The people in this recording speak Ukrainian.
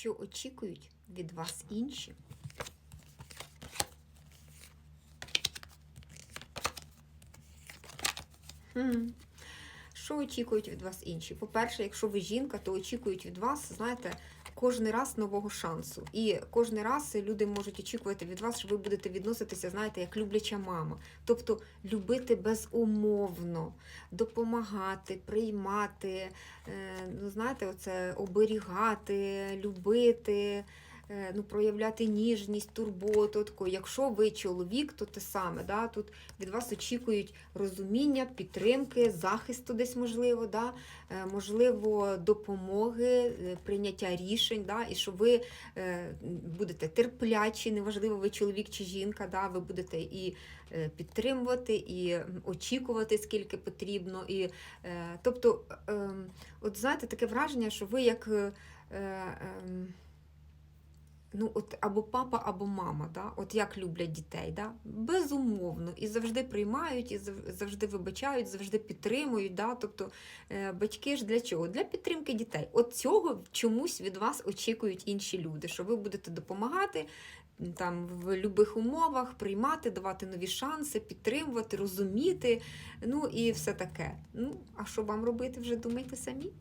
що очікують від вас інші. Хм. Що очікують від вас інші? По-перше, якщо ви жінка, то очікують від вас, знаєте, кожен раз нового шансу. І кожен раз люди можуть очікувати від вас, що ви будете відноситися, знаєте, як любляча мама. Тобто любити безумовно, допомагати, приймати, е, ну, знаєте, оце оберігати, любити. Е, Ну, проявляти ніжність, турботу. Таку. Якщо ви чоловік, то те саме. Да? Тут від вас очікують розуміння, підтримки, захисту десь можливо, да? е, можливо, допомоги, е, прийняття рішень, да? і що ви будете терплячі, неважливо, ви чоловік чи жінка, да? ви будете і підтримувати, і очікувати, скільки потрібно. І, тобто, е, е, от знаєте, таке враження, що ви як. Ну, от або папа, або мама, да? от як люблять дітей, да? безумовно, і завжди приймають, і зав- завжди вибачають, завжди підтримують. Да? Тобто е, батьки ж для чого? Для підтримки дітей. От цього чомусь від вас очікують інші люди, що ви будете допомагати там в будь-яких умовах, приймати, давати нові шанси, підтримувати, розуміти, ну і все таке. Ну, а що вам робити, вже думайте самі.